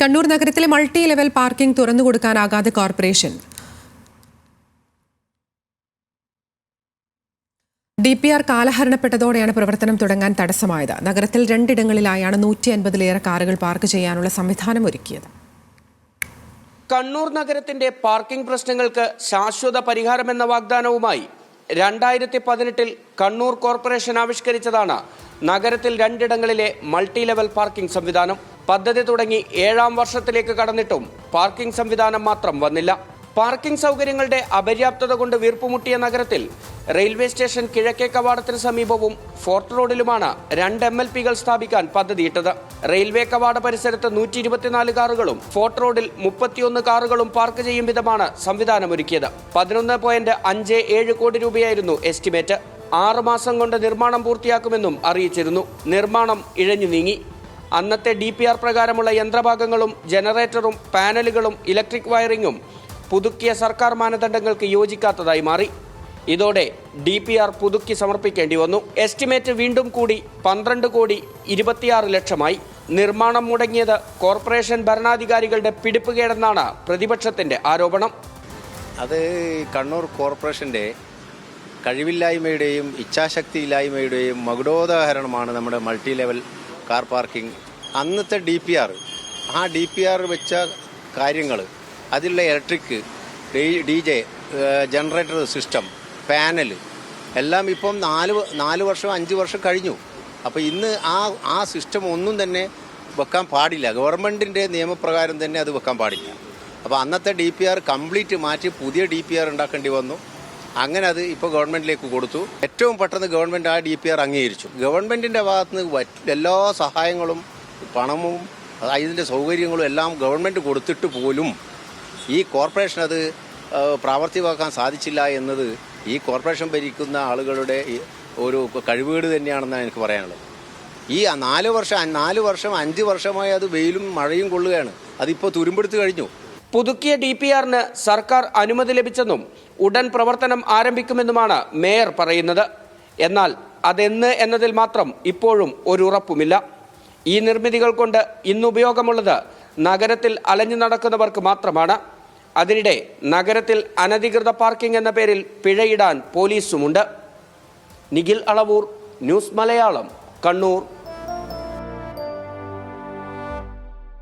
കണ്ണൂർ നഗരത്തിലെ multi level parking തുറന്നുകൊടുക്കാനാകാതെ corporation. D P R കാലഹരണപ്പെട്ടതോടെയാണ് പ്രവർത്തനം തുടങ്ങാൻ തടസ്സമായത്. നഗരത്തിൽ രണ്ടിടങ്ങളിലായാണ് നൂറ്റി അൻപതിലേറെ കാറുകൾ പാർക്ക് ചെയ്യാനുള്ള സംവിധാനം ഒരുക്കിയത്. കണ്ണൂർ നഗരത്തിന്റെ പാർക്കിംഗ് പ്രശ്നങ്ങൾക്ക് ശാശ്വത പരിഹാരമെന്ന വാഗ്ദാനവുമായി രണ്ടായിരത്തി പതിനെട്ടിൽ കണ്ണൂർ കോർപ്പറേഷൻ ആവിഷ്കരിച്ചതാണ് നഗരത്തിൽ രണ്ടിടങ്ങളിലെ മൾട്ടി ലെവൽ പാർക്കിംഗ് സംവിധാനം. പദ്ധതി തുടങ്ങി ഏഴാം വർഷത്തിലേക്ക് കടന്നിട്ടും പാർക്കിംഗ് സംവിധാനം മാത്രം വന്നില്ല. പാർക്കിംഗ് സൗകര്യങ്ങളുടെ അപര്യാപ്തത കൊണ്ട് വീർപ്പുമുട്ടിയ നഗരത്തിൽ റെയിൽവേ സ്റ്റേഷൻ കിഴക്കേ കവാടത്തിന് സമീപവും ഫോർട്ട് റോഡിലുമാണ് രണ്ട് എം എൽ പികൾ സ്ഥാപിക്കാൻ പദ്ധതിയിട്ടത്. റെയിൽവേ കവാട പരിസരത്ത് നൂറ്റി ഇരുപത്തിനാല് കാറുകളും ഫോർട്ട് റോഡിൽ മുപ്പത്തിയൊന്ന് കാറുകളും പാർക്ക് ചെയ്യും വിധമാണ് സംവിധാനമൊരുക്കിയത്. പതിനൊന്ന് പോയിന്റ് അഞ്ച് ഏഴ് കോടി രൂപയായിരുന്നു എസ്റ്റിമേറ്റ്. ആറ് മാസം കൊണ്ട് നിർമ്മാണം പൂർത്തിയാക്കുമെന്നും അറിയിച്ചിരുന്നു. നിർമ്മാണം ഇഴഞ്ഞു നീങ്ങി. അന്നത്തെ ഡി പി ആർ പ്രകാരമുള്ള യന്ത്രഭാഗങ്ങളും ജനറേറ്ററും പാനലുകളും ഇലക്ട്രിക് വയറിങ്ങും പുതുക്കിയ സർക്കാർ മാനദണ്ഡങ്ങൾക്ക് യോജിക്കാത്തതായി മാറി. ഇതോടെ ഡി പി ആർ പുതുക്കി സമർപ്പിക്കേണ്ടി വന്നു. എസ്റ്റിമേറ്റ് വീണ്ടും കൂടി പന്ത്രണ്ട് കോടി ഇരുപത്തിയാറ് ലക്ഷമായി. നിർമ്മാണം മുടങ്ങിയത് കോർപ്പറേഷൻ ഭരണാധികാരികളുടെ പിടിപ്പുകേടെന്നാണ് പ്രതിപക്ഷത്തിന്റെ ആരോപണം. അത് കണ്ണൂർ കോർപ്പറേഷന്റെ കഴിവില്ലായ്മയുടെയും ഇച്ഛാശക്തിയില്ലായ്മയുടെയും മകുടോദാഹരണമാണ് നമ്മുടെ മൾട്ടി ലെവൽ കാർ പാർക്കിംഗ്. അന്നത്തെ ഡി പി ആർ ആ ഡി പി ആർ വെച്ച കാര്യങ്ങൾ അതിലുള്ള electric D J generator system panel എല്ലാം ഇപ്പം നാല് നാല് വർഷം അഞ്ച് വർഷം കഴിഞ്ഞു. അപ്പോൾ ഇന്ന് ആ ആ സിസ്റ്റം ഒന്നും തന്നെ വെക്കാൻ പാടില്ല. ഗവൺമെന്റിന്റെ നിയമപ്രകാരം തന്നെ അത് വെക്കാൻ പാടില്ല. അപ്പോൾ അന്നത്തെ ഡി പി ആർ കംപ്ലീറ്റ് മാറ്റി പുതിയ ഡി പി ആർ ഉണ്ടാക്കേണ്ടി വന്നു. അങ്ങനെ അത് ഇപ്പോൾ ഗവൺമെന്റിലേക്ക് കൊടുത്തു. ഏറ്റവും പെട്ടെന്ന് ഗവൺമെന്റ് ആ ഡി പി ആർ അംഗീകരിച്ചു. ഗവൺമെന്റിന്റെ ഭാഗത്ത് നിന്ന് എല്ലാ സഹായങ്ങളും പണവും അതിന്റെ സൗകര്യങ്ങളും എല്ലാം ഗവൺമെന്റ് കൊടുത്തിട്ട് പോലും ഈ കോർപ്പറേഷൻ അത് പ്രാവർത്തികമാക്കാൻ സാധിച്ചില്ല എന്നത് ഈ കോർപ്പറേഷൻ ഭരിക്കുന്ന ആളുകളുടെ ഒരു കഴിവുകേട് തന്നെയാണെന്നാണ് എനിക്ക് പറയാനുള്ളത്. ഈ നാല് വർഷം നാല് വർഷം അഞ്ച് വർഷമായി അത് വെയിലും മഴയും കൊള്ളുകയാണ്. അതിപ്പോൾ തുരുമ്പെടുത്ത് കഴിഞ്ഞു. പുതുക്കിയ ഡി പി ആറിന് സർക്കാർ അനുമതി ലഭിച്ചെന്നും ഉടൻ പ്രവർത്തനം ആരംഭിക്കുമെന്നുമാണ് മേയർ പറയുന്നത്. എന്നാൽ അതെന്ന് എന്നതിൽ മാത്രം ഇപ്പോഴും ഒരു ഉറപ്പുമില്ല ഈ നിർമ്മിതികൾ കൊണ്ട് ഇന്ന് ഉപയോഗമുള്ളത് നഗരത്തിൽ അലഞ്ഞു നടക്കുന്നവർക്ക് മാത്രമാണ്. അതിനിടെ നഗരത്തിൽ അനധികൃത പാർക്കിംഗ് എന്ന പേരിൽ പിഴയിടാൻ പോലീസുമുണ്ട്. നിഖിൽ അളവൂർ ന്യൂസ് മലയാളം കണ്ണൂർ.